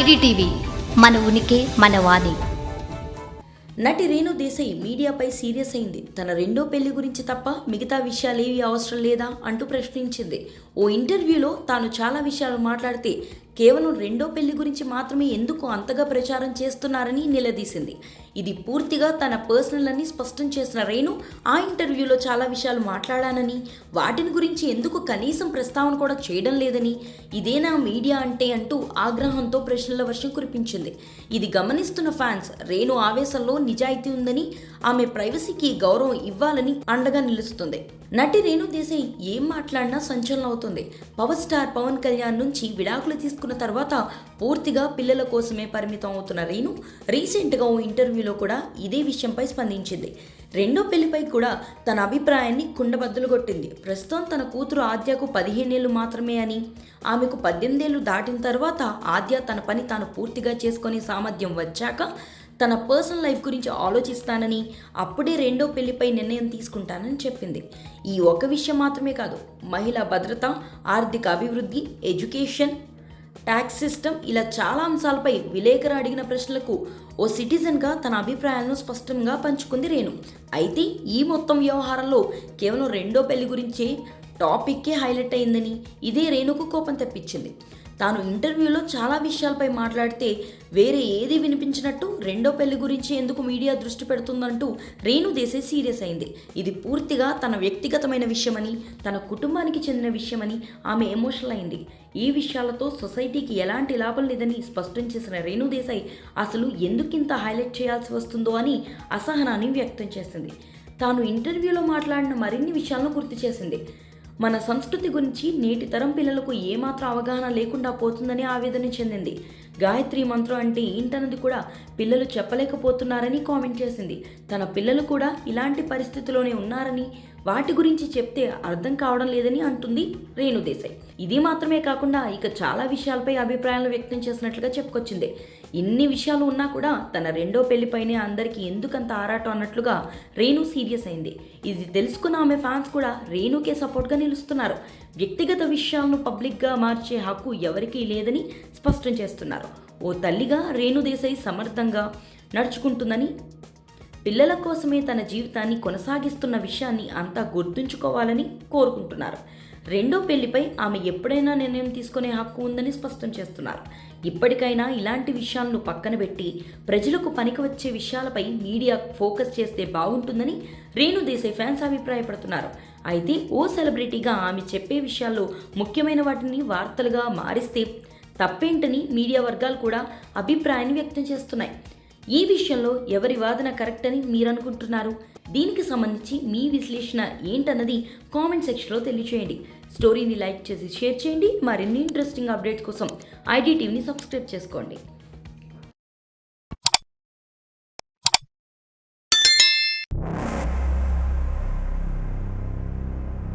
IDTV మన ఉనికి మన వాణి. నటి రేణు దేశాయ్ మీడియాపై సీరియస్ అయింది. తన రెండో పెళ్ళి గురించి తప్ప మిగతా విషయాలేవి అవసరం లేదా అంటూ ప్రశ్నించింది. ఓ ఇంటర్వ్యూలో తాను చాలా విషయాలు మాట్లాడితే కేవలం రెండో పెళ్ళి గురించి మాత్రమే ఎందుకు అంతగా ప్రచారం చేస్తున్నారని నిలదీసింది. ఇది పూర్తిగా తన పర్సనల్ అని స్పష్టం చేసిన రేణు ఆ ఇంటర్వ్యూలో చాలా విషయాలు మాట్లాడానని వాటిని గురించి ఎందుకు కనీసం ప్రస్తావన కూడా చేయడం లేదని ఇదేనా మీడియా అంటే అంటూ ఆగ్రహంతో ప్రశ్నల వర్షం కురిపించింది. ఇది గమనిస్తున్న ఫ్యాన్స్ రేణు ఆవేశంలో నిజాయితీ ఉందని ఆమె ప్రైవసీకి గౌరవం ఇవ్వాలని అండగా నిలుస్తుంది. నటి రేణు దేశాయ్ ఏం మాట్లాడినా సంచలనం అవుతుంది. పవర్ స్టార్ పవన్ కళ్యాణ్ నుంచి విడాకులు తీసుకున్న తర్వాత పూర్తిగా పిల్లల కోసమే పరిమితం అవుతున్న రేణు రీసెంట్గా ఓ ఇంటర్వ్యూ ఇంటర్వ్యూలో కూడా ఇదే విషయంపై స్పందించింది. రెండో పెళ్ళిపై కూడా తన అభిప్రాయాన్ని కుండబద్దలు కొట్టింది ప్రస్తుతం తన కూతురు ఆద్యకు పదిహేనేళ్ళు మాత్రమే అని ఆమెకు పద్దెనిమిదేళ్ళు దాటిన తర్వాత ఆద్య తన పని తాను పూర్తిగా చేసుకునే సామర్థ్యం వచ్చాక తన పర్సనల్ లైఫ్ గురించి ఆలోచిస్తానని అప్పుడే రెండో పెళ్ళిపై నిర్ణయం తీసుకుంటానని చెప్పింది. ఈ ఒక విషయం మాత్రమే కాదు మహిళా భద్రత ఆర్థిక అభివృద్ధి ఎడ్యుకేషన్ ట్యాక్స్ సిస్టమ్ ఇలా చాలా అంశాలపై విలేకరు అడిగిన ప్రశ్నలకు ఓ సిటిజన్గా తన అభిప్రాయాలను స్పష్టంగా పంచుకుంది రేణు. అయితే ఈ మొత్తం వ్యవహారంలో కేవలం రెండో పెళ్ళి గురించే టాపిక్కే హైలైట్ అయిందని ఇదే రేణుకు కోపం తెప్పించింది. తాను ఇంటర్వ్యూలో చాలా విషయాలపై మాట్లాడితే వేరే ఏది వినిపించినట్టు రెండో పెళ్ళి గురించి ఎందుకు మీడియా దృష్టి పెడుతుందంటూ రేణు దేశే సీరియస్ అయింది. ఇది పూర్తిగా తన వ్యక్తిగతమైన విషయమని తన కుటుంబానికి చెందిన విషయమని ఆమె ఎమోషనల్ అయింది. ఈ విషయాలతో సొసైటీకి ఎలాంటి లాభం లేదని స్పష్టం చేసిన రేణు దేశాయ్ అసలు ఎందుకింత హైలైట్ చేయాల్సి వస్తుందో అని అసహనాన్ని వ్యక్తం చేసింది. తాను ఇంటర్వ్యూలో మాట్లాడిన మరిన్ని విషయాలను గుర్తు చేసింది. మన సంస్కృతి గురించి నేటి తరం పిల్లలకు ఏమాత్రం అవగాహన లేకుండా పోతుందని ఆవేదన చెందింది. గాయత్రి మంత్రం అంటే ఏంటన్నది కూడా పిల్లలు చెప్పలేకపోతున్నారని కామెంట్ చేసింది. తన పిల్లలు కూడా ఇలాంటి పరిస్థితిలోనే ఉన్నారని వాటి గురించి చెప్తే అర్థం కావడం లేదని అంటుంది రేణు దేశాయ్. ఇది మాత్రమే కాకుండా ఇక చాలా విషయాలపై అభిప్రాయాలు వ్యక్తం చేసినట్లుగా చెప్పుకొచ్చింది. ఇన్ని విషయాలు ఉన్నా కూడా తన రెండో పెళ్ళిపైనే అందరికీ ఎందుకంత ఆరాటం అన్నట్లుగా రేణు సీరియస్ అయింది. ఇది తెలుసుకున్న ఆమె ఫ్యాన్స్ కూడా రేణుకే సపోర్ట్గా నిలుస్తున్నారు. వ్యక్తిగత విషయాలను పబ్లిక్గా మార్చే హక్కు ఎవరికీ లేదని స్పష్టం చేస్తున్నారు. ఓ తల్లిగా రేణుదేశాయి సమర్థంగా నడుచుకుంటుందని పిల్లల కోసమే తన జీవితాన్ని కొనసాగిస్తున్న విషయాన్ని అంతా గుర్తుంచుకోవాలని కోరుకుంటున్నారు. రెండో పెళ్ళిపై ఆమె ఎప్పుడైనా నిర్ణయం తీసుకునే హక్కు ఉందని స్పష్టం చేస్తున్నారు. ఇప్పటికైనా ఇలాంటి విషయాలను పక్కన పెట్టి ప్రజలకు పనికి వచ్చే విషయాలపై మీడియా ఫోకస్ చేస్తే బాగుంటుందని రేణు దేశాయ్ ఫ్యాన్స్ అభిప్రాయపడుతున్నారు. అయితే ఓ సెలబ్రిటీగా ఆమె చెప్పే విషయాల్లో ముఖ్యమైన వాటిని వార్తలుగా మారిస్తే తప్పేంటని మీడియా వర్గాలు కూడా అభిప్రాయాన్ని వ్యక్తం చేస్తున్నాయి. ఈ విషయంలో ఎవరి వాదన కరెక్ట్ అని మీరు అనుకుంటున్నారు దీనికి సంబంధించి మీ విశ్లేషణ ఏంటన్నది కామెంట్ సెక్షన్లో తెలియచేయండి. స్టోరీని లైక్ చేసి షేర్ చేయండి. మరిన్ని ఇంట్రెస్టింగ్ అప్డేట్స్ కోసం ఐడి టీవీని సబ్స్క్రైబ్ చేసుకోండి.